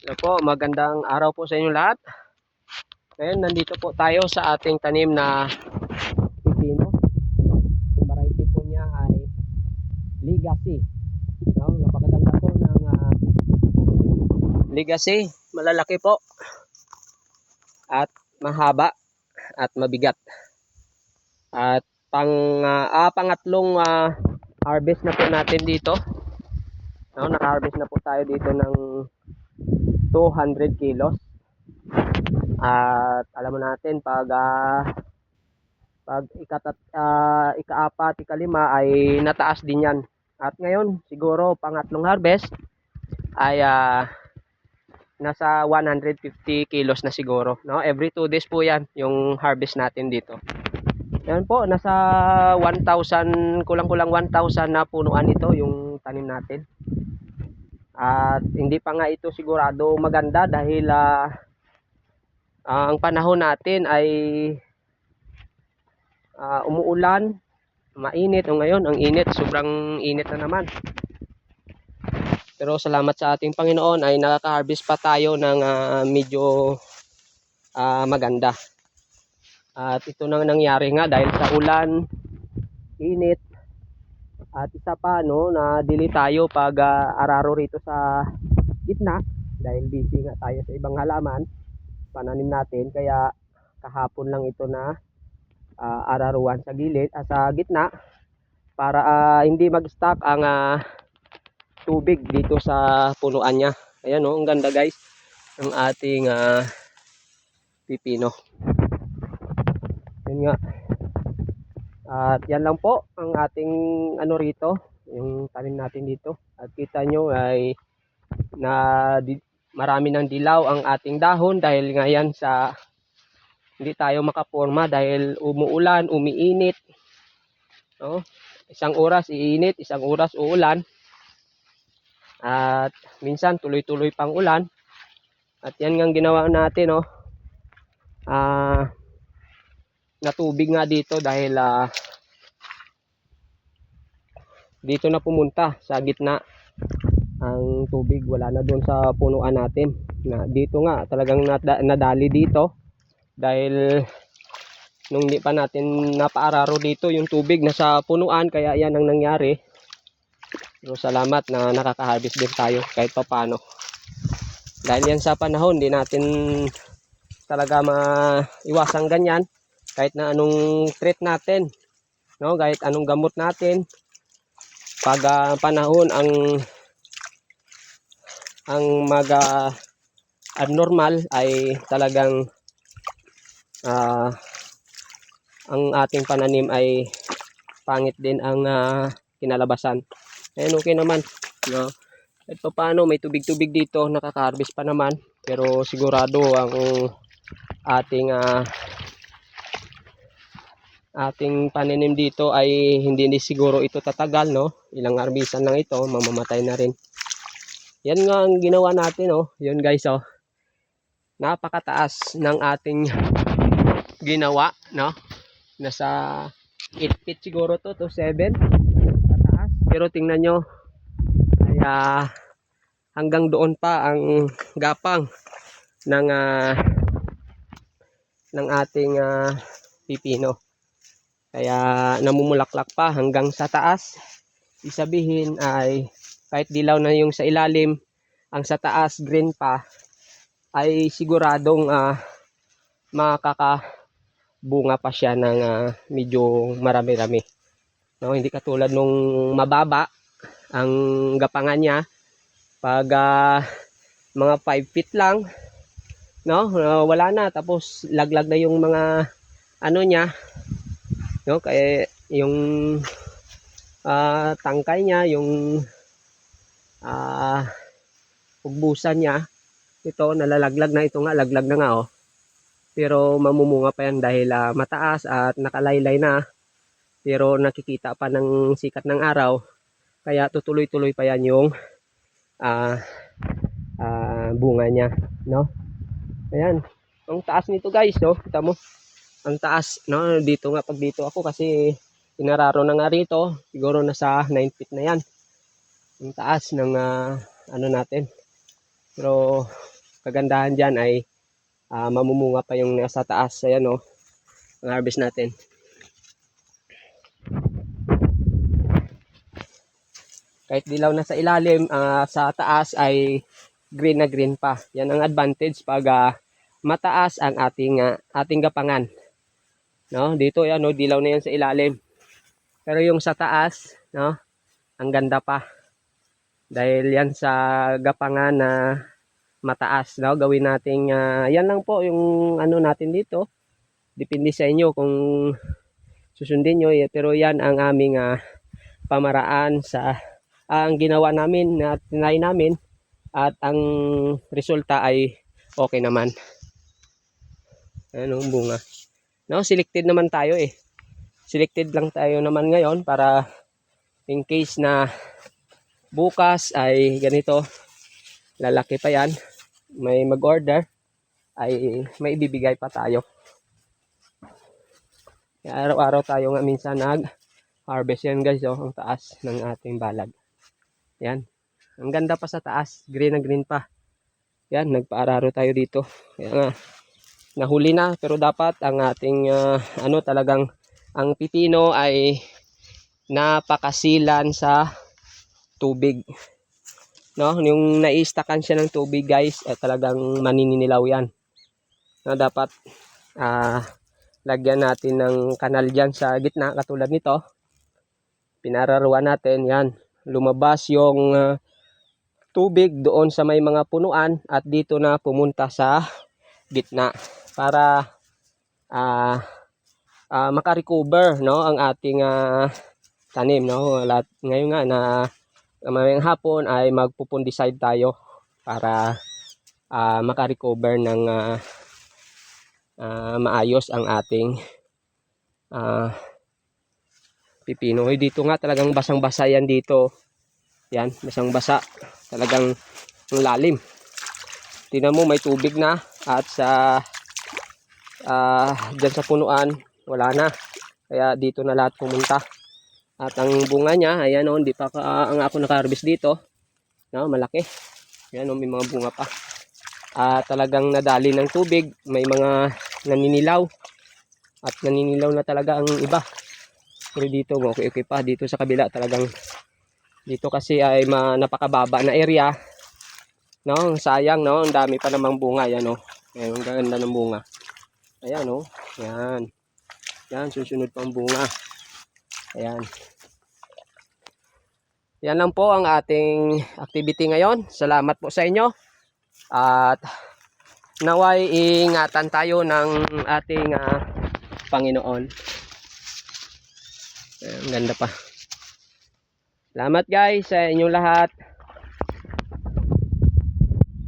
Hello po, magandang araw po sa inyo lahat. Ngayon, nandito po tayo sa ating tanim na pipino. Yung variety po niya ay Legacy. No, napakaganda po ng ah, Legacy. Malalaki po. At mahaba at mabigat. At pang ah, ah, pangatlong ah, harvest na po natin dito. No, naka-harvest na po tayo dito ng 200 kilos. At alam mo natin pag ah, pag ikatat, ah, ikaapat, ikalima ay nataas din yan. At ngayon, siguro pangatlong harvest ay ah, nasa 150 kilos na siguro. No? Every 2 days po yan yung harvest natin dito. Yan po, nasa 1,000, kulang-kulang 1,000 na punuan ito yung tanim natin. At hindi pa nga ito sigurado maganda dahil ah, ang panahon natin ay ah, umuulan, mainit. O ngayon, ang init, sobrang init na naman. Pero salamat sa ating Panginoon ay nakaka-harvest pa tayo ng ah, medyo ah, maganda. At ito nang nangyari nga dahil sa ulan, init, at isa pa no, na dili tayo pag ah, araro rito sa gitna dahil busy nga tayo sa ibang halaman pananim natin kaya kahapon lang ito na ah, araruan sa gilid ah, sa gitna para ah, hindi mag-stock ang ah, tubig dito sa punuan niya. Ayan oh, ang ganda guys ng ating ah, pipino. Yun nga. At yan lang po ang ating ano rito, yung tanim natin dito. At kita nyo ay na di, marami ng dilaw ang ating dahon dahil nga yan sa hindi tayo makaporma dahil umuulan, umiinit. No? Isang oras iinit, isang oras uulan. At minsan tuloy-tuloy pang ulan. At yan nga ginawa natin, no. Ah natubig nga dito dahil ah, dito na pumunta sa gitna ang tubig. Wala na doon sa punuan natin. Na dito nga talagang nada- nadali dito dahil nung hindi pa natin napaararo dito yung tubig nasa punuan kaya yan ang nangyari. Pero salamat na nakaka-harvest din tayo kahit pa paano dahil yan sa panahon di natin talaga maiwasang ganyan kahit na anong treat natin no kahit anong gamot natin pag ah, panahon ang ang maga abnormal ay talagang ah, ang ating pananim ay pangit din ang ah, kinalabasan. Ayun okay naman. No? Pa paano may tubig-tubig dito, nakaka-harvest pa naman. Pero sigurado ang ating ah, ating paninim dito ay hindi ni siguro ito tatagal no? Ilang arbisan lang ito mamamatay na rin. Yan nga ang ginawa natin oh. Yun guys oh. Napakataas ng ating ginawa no? Nasa 8 feet siguro to to 7 kataas pero tingnan nyo ay ah, hanggang doon pa ang gapang ng ah, ng ating ah, pipino kaya namumulaklak pa hanggang sa taas. Isabihin ay kahit dilaw na yung sa ilalim, ang sa taas green pa ay siguradong uh, makakabunga pa siya ng ah, medyo marami-rami. No, hindi katulad nung mababa ang gapangan niya pag ah, mga 5 feet lang no ah, wala na tapos laglag na yung mga ano niya no kaya yung ah, tangkay niya yung ah ugbusan niya ito nalalaglag na ito nga laglag na nga oh. Pero mamumunga pa yan dahil ah, mataas at nakalaylay na. Pero nakikita pa ng sikat ng araw kaya tutuloy-tuloy pa yan yung ah, ah, bunga niya no? Ayan ang taas nito guys no? Kita mo ang taas no dito nga pag dito ako kasi inararo na nga rito siguro nasa 9 feet na yan ang taas ng ah, ano natin pero kagandahan dyan ay ah, mamumunga pa yung nasa taas. Ayan o, ang harvest natin. Kahit dilaw na sa ilalim, ah, sa taas ay green na green pa. Yan ang advantage pag ah, mataas ang ating ah, ating gapangan. No, dito yan no, dilaw na yan sa ilalim. Pero yung sa taas, no, ang ganda pa. Dahil yan sa gapangan na mataas, no, gawin nating ah, yan lang po yung ano natin dito. Depende sa inyo kung susundin nyo, eh, pero yan ang aming ah, pamaraan sa ang ginawa namin na tinay namin at ang resulta ay okay naman. Ano bunga. No, selected naman tayo eh. Selected lang tayo naman ngayon para in case na bukas ay ganito lalaki pa yan may mag-order ay may ibibigay pa tayo. Araw-araw tayo nga minsan nag harvest yan guys oh, ang taas ng ating balag. Yan. Ang ganda pa sa taas. Green na green pa. Yan. Nagpaararo tayo dito. Kaya nga. Nahuli na. Pero dapat ang ating ah, ano talagang ang pipino ay napakasilan sa tubig. No, yung naistakan siya ng tubig guys, eh, talagang maninilaw yan. No, dapat ah lagyan natin ng kanal dyan sa gitna katulad nito. Pinararuan natin yan lumabas yung ah, tubig doon sa may mga punuan at dito na pumunta sa gitna para ah ah, makarecover no ang ating ah, tanim no Lahat, ngayon nga na mamayang hapon ay magpupundicide tayo para ah, makarecover ng ah, ah, maayos ang ating ah, pipino. Dito nga talagang basang-basa yan dito. Yan, basang-basa. Talagang ang lalim. Tingnan mo may tubig na at sa ah dyan sa punuan wala na. Kaya dito na lahat pumunta. At ang bunga niya, ayan o, hindi pa ka, ang ako naka-harvest dito. No, malaki. Ayan o, may mga bunga pa. At talagang nadali ng tubig, may mga naninilaw. At naninilaw na talaga ang iba. Pero dito, okay, okay pa. Dito sa kabila talagang dito kasi ay ma, napakababa na area. No, sayang no, ang dami pa namang bunga yan no. Ayan, ang ganda ng bunga. Ayan no. Yan. Yan, susunod pang bunga. Ayan. Yan lang po ang ating activity ngayon. Salamat po sa inyo. At naway ingatan tayo ng ating ah, Panginoon. Ayan, ang ganda pa. Salamat guys sa inyong lahat.